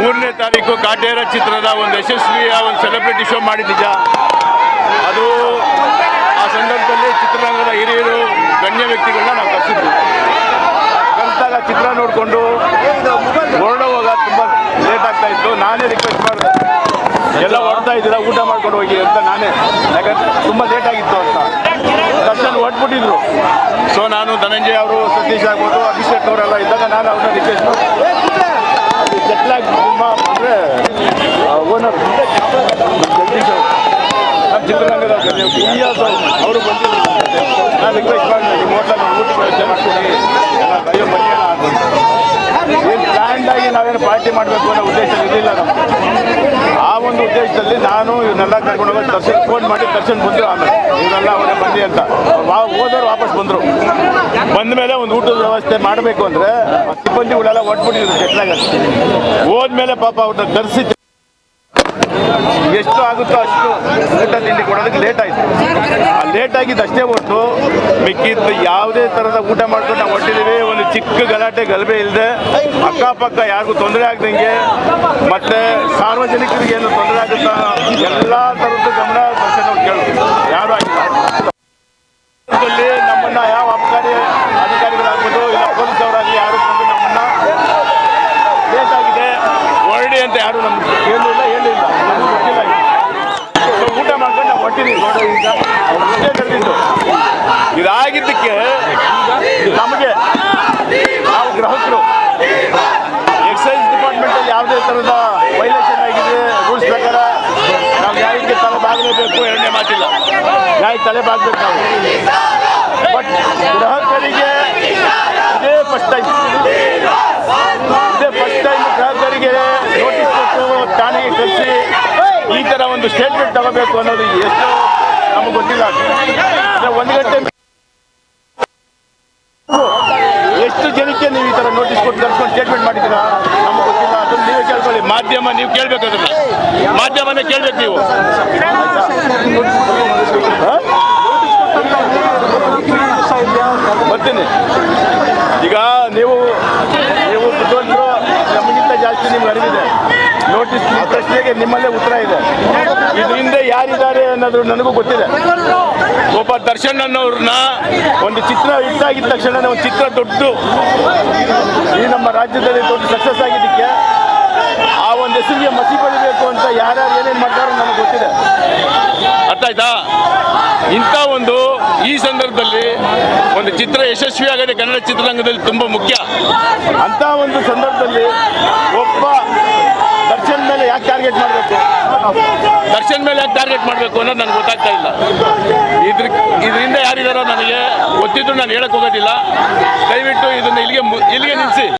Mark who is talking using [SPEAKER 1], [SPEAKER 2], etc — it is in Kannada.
[SPEAKER 1] ಮೂರನೇ ತಾರೀಕು ಕಾಟೇರ ಚಿತ್ರದ ಒಂದು ಯಶಸ್ವಿಯ ಒಂದು ಸೆಲೆಬ್ರಿಟಿ ಶೋ ಮಾಡಿದ್ದೀಜ ಅದು ಆ ಸಂದರ್ಭದಲ್ಲಿ ಚಿತ್ರರಂಗದ ಹಿರಿಯರು ಗಣ್ಯ ವ್ಯಕ್ತಿಗಳನ್ನ ನಾವು ಕರೆಸಿದ್ವಿ. ಕರೆಸಿದಾಗ ಚಿತ್ರ ನೋಡಿಕೊಂಡು ಹೊರಡುವಾಗ ತುಂಬ ಲೇಟ್ ಆಗ್ತಾ ಇತ್ತು. ನಾನೇ ರಿಕ್ವೆಸ್ಟ್ ಮಾಡಿದೆ. ಎಲ್ಲ ಹೊರಡ್ತಾ ಇದ್ದೀರಾ, ಊಟ ಮಾಡ್ಕೊಂಡು ಹೋಗಿ ಅಂತ ನಾನೇ. ಯಾಕಂದ್ರೆ ತುಂಬ ಲೇಟ್ ಆಗಿತ್ತು ಅಂತ. ದರ್ಶನ್ ಹೊಟ್ಬಿಟ್ಟಿದ್ರು ಸೊ ನಾನು ಧನಂಜಯ ಅವರು, ಸತೀಶ್ ಆಗ್ಬೋದು, ಅಭಿಷೇಕ್ ಅವರೆಲ್ಲ ಇದ್ದಾಗ ನಾನು ಅವ್ರನ್ನ ರಿಕ್ವೆಸ್ಟ್ ಜಗದೀಶ್ ಅವರು ನಾನು ಎಲ್ಲ ಆಗಿ ನಾವೇನು ಪಾರ್ಟಿ ಮಾಡಬೇಕು ಅನ್ನೋ ಉದ್ದೇಶ ಇರಲಿಲ್ಲ ಆ ಒಂದು ಉದ್ದೇಶದಲ್ಲಿ ನಾನು ಇವನ್ನೆಲ್ಲ ಕರ್ಕೊಂಡು ಹೋಗಿ ಫೋನ್ ಮಾಡಿ ದರ್ಶನ್ ಬಂದರು ಆಮೇಲೆ ಇವರೆಲ್ಲ ಅವರೇ ಬನ್ನಿ ಅಂತ ಹೋದವ್ರು ವಾಪಸ್ ಬಂದರು ಬಂದ ಮೇಲೆ ಒಂದು ಊಟದ ವ್ಯವಸ್ಥೆ ಮಾಡಬೇಕು ಅಂದರೆ ಸಿಬ್ಬಂದಿಗಳೆಲ್ಲ ಒಟ್ಬಿಟ್ಟಿದ್ರು ಕೆಟ್ಟಾಗ ಹೋದ್ಮೇಲೆ ಪಾಪ ಅವ್ರನ್ನ ಕರೆಸಿ ಎಷ್ಟು ಆಗುತ್ತೋ ಅಷ್ಟು ಊಟ ತಿಂಡಿ ಕೊಡೋದಕ್ಕೆ ಲೇಟ್ ಆಯಿತು. ಲೇಟ್ ಆಗಿದ್ದು ಅಷ್ಟೇ ಹೊರತು ಮಿಕ್ಕಿದ್ದು ಯಾವುದೇ ಥರದ ಊಟ ಮಾಡ್ಕೊಂಡು ನಾವು ಹೊಟ್ಟಿದ್ದೀವಿ ಒಂದು ಚಿಕ್ಕ ಗಲಾಟೆ, ಗಲಭೆ ಇಲ್ಲದೆ ಅಕ್ಕಪಕ್ಕ ಯಾರಿಗೂ ತೊಂದರೆ ಆಗ್ದಂಗೆ, ಮತ್ತೆ ಸಾರ್ವಜನಿಕರಿಗೆ ಏನು ತೊಂದರೆ ಆಗುತ್ತಾ ಎಲ್ಲ ಥರದ್ದು ಗಮನ ದರ್ಶನ ಅವ್ರು ಕೇಳೋದು ಯಾರು ಆಗಿಲ್ಲ ಇಲ್ಲಿ ನಮ್ಮನ್ನ ಯಾವ ಅಬಕಾರಿ ಅಧಿಕಾರಿಗಳಾಗ್ಬೋದು ಇಲ್ಲ ಪೊಲೀಸ್ ಅವರಾಗಲಿ ಯಾರು ಬಂದು ನಮ್ಮನ್ನ ಲೇಟ್ ಆಗಿದೆ ಹೊರಡಿ ಅಂತ ಯಾರು ನಮ್ಗೆ ಹೇಳಿಲ್ಲ ಹೇಳಿಲ್ಲ ನಮ್ಗೆ ಗೊತ್ತಿಲ್ಲ ಇದು. ಸೊ ಊಟ ಮಾಡ್ಕೊಂಡು ನಾವು ಹೊಟ್ಟಿದ್ದೀವಿ ನೋಡೋ ಈಗ ಇಷ್ಟೇ ನಡೆದಿದ್ದು ಇದಾಗಿದ್ದಕ್ಕೆ ನಮಗೆ ನಾವು ಗ್ರಾಹಕರು. ಎಕ್ಸೈಸ್ ಡಿಪಾರ್ಟ್ಮೆಂಟಲ್ಲಿ ಯಾವುದೇ ತರಹದ ವೈಲೇಷನ್ ಆಗಿದೆ ರೂಲ್ಸ್ ಪ್ರಕಾರ ನಾವು ನ್ಯಾಯಕ್ಕೆ ತಲೆ ಬಾಗಲೇಬೇಕು ಎರಡನೇ ಮಾತಿಲ್ಲ. ಯಾರಿಗೆ ತಲೆ ಬಾಗಬೇಕು ನಾವು ಬಟ್ ಗ್ರಾಹಕರಿಗೆ ಇದೇ ಫಸ್ಟ್ ಟೈಮ್ ಇದೇ ಫಸ್ಟ್ ಟೈಮ್ ಗ್ರಾಹಕರಿಗೆ ನೋಟಿಸ್ ಕೊಟ್ಟು ಠಾಣೆಗೆ ಕಳಿಸಿ ಈ ಥರ ಒಂದು ಸ್ಟೇಟ್ಮೆಂಟ್ ತಗೋಬೇಕು ಅನ್ನೋದು ಎಷ್ಟು ನಮಗೆ ಗೊತ್ತಿಲ್ಲ. ಒಂದು ಗಂಟೆ ಎಷ್ಟು ಜನಕ್ಕೆ ನೀವು ಈ ಥರ ನೋಟಿಸ್ ಕೊಟ್ಟು ಕರ್ಸ್ಕೊಂಡು ಸ್ಟೇಟ್ಮೆಂಟ್ ಮಾಡಿದ್ದೀರಾ? ನಮಗೆ ಗೊತ್ತಿಲ್ಲ. ಅದನ್ನು ನೀವೇ ಕೇಳ್ಕೊಳ್ಳಿ. ಮಾಧ್ಯಮ, ನೀವು ಕೇಳಬೇಕು ಅದನ್ನು. ಮಾಧ್ಯಮನೇ ಕೇಳಬೇಕು ನೀವು? ಬರ್ತೀನಿ. ಈಗ ನೀವು ನೀವು ಕುತ್ಕೊಂಡಿರೋ ನಮಗಿಂತ ಜಾಸ್ತಿ ನಿಮ್ಗೆ ಅರಿವಿದೆ. ನೋಟಿಸ್ ಪ್ರಶ್ನೆಗೆ ನಿಮ್ಮಲ್ಲೇ ಉತ್ತರ ಇದೆ. ಇದರಿಂದ ಯಾರಿದ್ದಾರೆ ಅನ್ನೋದು ನನಗೂ ಗೊತ್ತಿದೆ. ದರ್ಶನ್ ಅನ್ನೋರನ್ನ ಒಂದು ಚಿತ್ರ ಹಿಟ್ಟಾಗಿದ್ದ ತಕ್ಷಣ ಒಂದು ಚಿತ್ರ ದೊಡ್ಡದು ಈ ನಮ್ಮ ರಾಜ್ಯದಲ್ಲಿ ದೊಡ್ಡ ಸಕ್ಸಸ್ ಆಗಿದ್ದಕ್ಕೆ ಆ ಒಂದು ಹೆಸರಿಗೆ ಮಸಿ ಬಳಿಬೇಕು ಅಂತ ಯಾರ್ಯಾರು ಏನೇನು ಮಾಡ್ತಾರೋ ನನಗೆ ಗೊತ್ತಿದೆ. ಅರ್ಥ ಆಯ್ತಾ ಇಂಥ ಒಂದು ಈ ಸಂದರ್ಭದಲ್ಲಿ ಒಂದು ಚಿತ್ರ ಯಶಸ್ವಿ ಆಗದೆ ಕನ್ನಡ ಚಿತ್ರರಂಗದಲ್ಲಿ ತುಂಬ ಮುಖ್ಯ. ಅಂತ ಒಂದು ಸಂದರ್ಭದಲ್ಲಿ ಒಬ್ಬ ದರ್ಶನ್ ಮೇಲೆ ಯಾಕೆ ಟಾರ್ಗೆಟ್ ಮಾಡಬೇಕು? ದರ್ಶನ್ ಮೇಲೆ ಯಾಕೆ ಟಾರ್ಗೆಟ್ ಮಾಡಬೇಕು ಅನ್ನೋದು ನನಗೆ ಗೊತ್ತಾಗ್ತಾ ಇಲ್ಲ. ಇದ್ರ ಇದರಿಂದ ಯಾರಿದಾರೋ ನನಗೆ ಗೊತ್ತಿದ್ರು, ನಾನು ಹೇಳಕ್ ಹೋಗೋದಿಲ್ಲ. ದಯವಿಟ್ಟು ಇದನ್ನ ಇಲ್ಲಿಗೆ ಇಲ್ಲಿಗೆ ನಿಲ್ಲಿಸಿ